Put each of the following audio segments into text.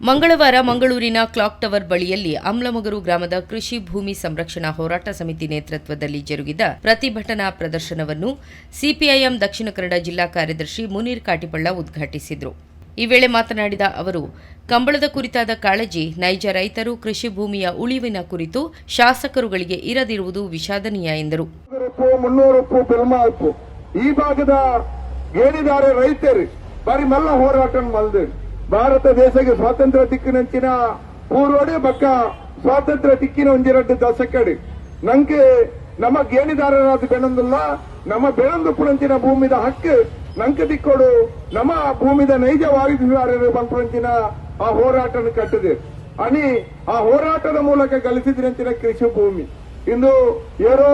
ಮಂಗಳವಾರ ಮಂಗಳೂರಿನ clock tower ಬಳಿಯಲ್ಲಿ ಅಮ್ಲಮಗರು ಗ್ರಾಮದ ಕೃಷಿ ಭೂಮಿ ಸಂರಕ್ಷಣಾ ಹೋರಾಟ ಸಮಿತಿ ನೇತೃತ್ವದಲ್ಲಿ ಜರುಗಿದ ಪ್ರತಿಭಟನಾ ಪ್ರದರ್ಶನವನ್ನು ಸಿಪಿಐಎಂ ದಕ್ಷಿಣ ಕನ್ನಡ ಜಿಲ್ಲಾ ಕಾರ್ಯದರ್ಶಿ ಮುನೀರ್ ಕಾಟಿಪಳ್ಳ ಉದ್ಘಾಟಿಸಿದರು. ಈ ವೇಳೆ ಮಾತನಾಡಿದ ಅವರು, ಕಂಬಳದ ಕುರಿತಾದ ಕಾಳಜಿ ನೈಜ ರೈತರು ಕೃಷಿ ಭೂಮಿಯ ಉಳಿವಿನ ಕುರಿತು ಶಾಸಕರುಗಳಿಗೆ ಇರದಿರುವುದು ವಿಷಾದನೀಯ ಎಂದರು. ಈ ಭಾಗದ ರೈತರು ಹೋರಾಟ ಭಾರತ ದೇಶಕ್ಕೆ ಸ್ವಾತಂತ್ರ್ಯ ತಿಕ್ಕಿನಂಚಿನ ಪೂರ್ವಡೆ ಬಕ್ಕ ಸ್ವಾತಂತ್ರ್ಯ ತಿಕ್ಕಿನ ಒಂಜೆರಡು ದಶಕಡೆ ನಂಗೆ ನಮ್ಮ ಗೇಣಿದಾರರಾದ ಬೆಳಂದಲ್ಲ ನಮ್ಮ ಬೆಳಂದು ಪುಣಂಚಿನ ಭೂಮಿದ ಹಕ್ಕು ನಂಕ ತಿಕ್ಕೋಡು, ನಮ್ಮ ಭೂಮಿದ ನೈಜ ವಾಯುದಾರರು ಬಂಪುಣಂಚಿನ ಆ ಹೋರಾಟನ ಕಟ್ಟಿದೆ. ಅನಿ ಆ ಹೋರಾಟದ ಮೂಲಕ ಗಳಿಸಿದ್ರಂಚಿನ ಕೃಷಿ ಭೂಮಿ. ಇಂದು ಯಾರೋ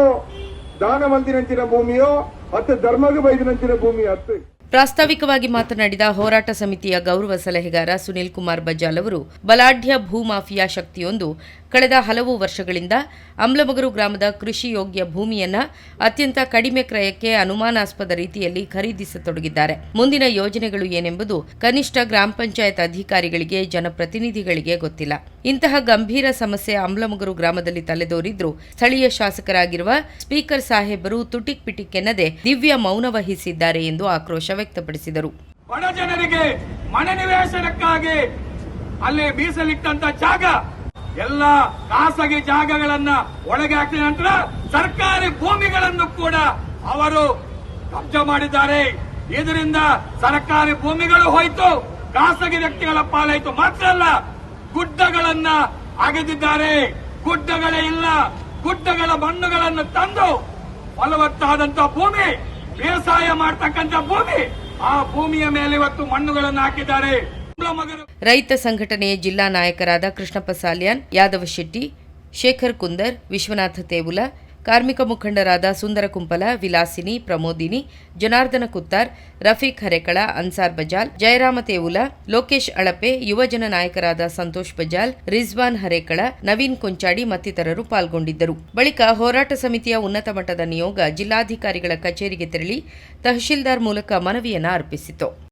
ದಾನ ಮಂದಿರಂಚಿನ ಭೂಮಿಯೋ, ಅತ್ತ ಧರ್ಮಗ ಬೈದಿನಂಚಿನ ಭೂಮಿ ಅತ್ತೆ. ಪ್ರಾಸ್ತಾವಿಕವಾಗಿ ಮಾತನಾಡಿದ ಹೋರಾಟ ಸಮಿತಿಯ ಗೌರವ ಸಲಹೆಗಾರ ಸುನಿಲ್ ಕುಮಾರ್ ಬಜಾಲ್ ಅವರು, ಬಲಾಢ್ಯ ಭೂಮಾಫಿಯಾ ಶಕ್ತಿಯೊಂದು ಕಳೆದ ಹಲವು ವರ್ಷಗಳಿಂದ ಅಮ್ಲಮಗರು ಗ್ರಾಮದ ಕೃಷಿ ಯೋಗ್ಯ ಭೂಮಿಯನ್ನ ಅತ್ಯಂತ ಕಡಿಮೆ ಕ್ರಯಕ್ಕೆ ಅನುಮಾನಾಸ್ಪದ ರೀತಿಯಲ್ಲಿ ಖರೀದಿಸತೊಡಗಿದ್ದಾರೆ. ಮುಂದಿನ ಯೋಜನೆಗಳು ಏನೆಂಬುದು ಕನಿಷ್ಠ ಗ್ರಾಮ ಪಂಚಾಯತ್ ಅಧಿಕಾರಿಗಳಿಗೆ, ಜನಪ್ರತಿನಿಧಿಗಳಿಗೆ ಗೊತ್ತಿಲ್ಲ. ಇಂತಹ ಗಂಭೀರ ಸಮಸ್ಯೆ ಅಮ್ಲಮಗರು ಗ್ರಾಮದಲ್ಲಿ ತಲೆದೋರಿದ್ರು. ಸ್ಥಳೀಯ ಶಾಸಕರಾಗಿರುವ ಸ್ಪೀಕರ್ ಸಾಹೇಬರು ತುಟಿಕ್ ಪಿಟಿಕ್ ಎನ್ನದೆ ದಿವ್ಯ ಮೌನ ವಹಿಸಿದ್ದಾರೆ ಎಂದು ಆಕ್ರೋಶ ವ್ಯಕ್ತಪಡಿಸಿದರು. ಬಡ ಜನರಿಗೆ ಮನೆ ನಿವೇಶನಕ್ಕಾಗಿ ಅಲ್ಲಿ ಮೀಸಲಿಟ್ಟಂತ ಜಾಗ. ಎಲ್ಲ ಖಾಸಗಿ ಜಾಗಗಳನ್ನ ಒಳಗೆ ಹಾಕಿದ ನಂತರ ಸರ್ಕಾರಿ ಭೂಮಿಗಳನ್ನು ಕೂಡ ಅವರು ಕಬ್ಜಾ ಮಾಡಿದ್ದಾರೆ. ಇದರಿಂದ ಸರ್ಕಾರಿ ಭೂಮಿಗಳು ಹೋಯ್ತು. ಖಾಸಗಿ ವ್ಯಕ್ತಿಗಳ ಪಾಲಾಯಿತು. ಮಾತ್ರ ಅಲ್ಲ ಗುಡ್ಡಗಳನ್ನ ಅಗೆದಿದ್ದಾರೆ. ಗುಡ್ಡಗಳೇ ಇಲ್ಲ. ಗುಡ್ಡಗಳ ಮಣ್ಣುಗಳನ್ನು ತಂದು ಫಲವತ್ತಾದಂತ ಭೂಮಿ, ಬೇಸಾಯ ಮಾಡ್ತಕ್ಕಂಥ ಭೂಮಿ, ಆ ಭೂಮಿಯ ಮೇಲೆ ಇವತ್ತು ಮಣ್ಣುಗಳನ್ನು ಹಾಕಿದ್ದಾರೆ. ರೈತ ಸಂಘಟನೆಯ ಜಿಲ್ಲಾ ನಾಯಕರಾದ ಕೃಷ್ಣಪ್ಪ ಸಾಲ್ಯಾನ್, ಯಾದವ ಶೆಟ್ಟಿ, ಶೇಖರ್ ಕುಂದರ್, ವಿಶ್ವನಾಥ ತೇವುಲ ಕಾರ್ಮಿಕ ಮುಖಂಡರಾದ ಸುಂದರ ಕುಂಪಲ ವಿಲಾಸಿನಿ, ಪ್ರಮೋದಿನಿ, ಜನಾರ್ದನ ಕುತ್ತಾರ್, ರಫೀಕ್ ಹರೇಕಳ, ಅನ್ಸಾರ್ ಬಜಾಲ್, ಜಯರಾಮ ತೇವುಲ, ಲೋಕೇಶ್ ಅಳಪೆ ಯುವಜನ ನಾಯಕರಾದ ಸಂತೋಷ್ ಬಜಾಲ್, ರಿಜ್ವಾನ್ ಹರೇಕಳ, ನವೀನ್ ಕೊಂಚಾಡಿ ಮತ್ತಿತರರು ಪಾಲ್ಗೊಂಡಿದ್ದರು. ಬಳಿಕ ಹೋರಾಟ ಸಮಿತಿಯ ಉನ್ನತ ಮಟ್ಟದ ನಿಯೋಗ ಜಿಲ್ಲಾಧಿಕಾರಿಗಳ ಕಚೇರಿಗೆ ತೆರಳಿ ತಹಶೀಲ್ದಾರ್ ಮೂಲಕ ಮನವಿಯನ್ನ ಅರ್ಪಿಸಿತು.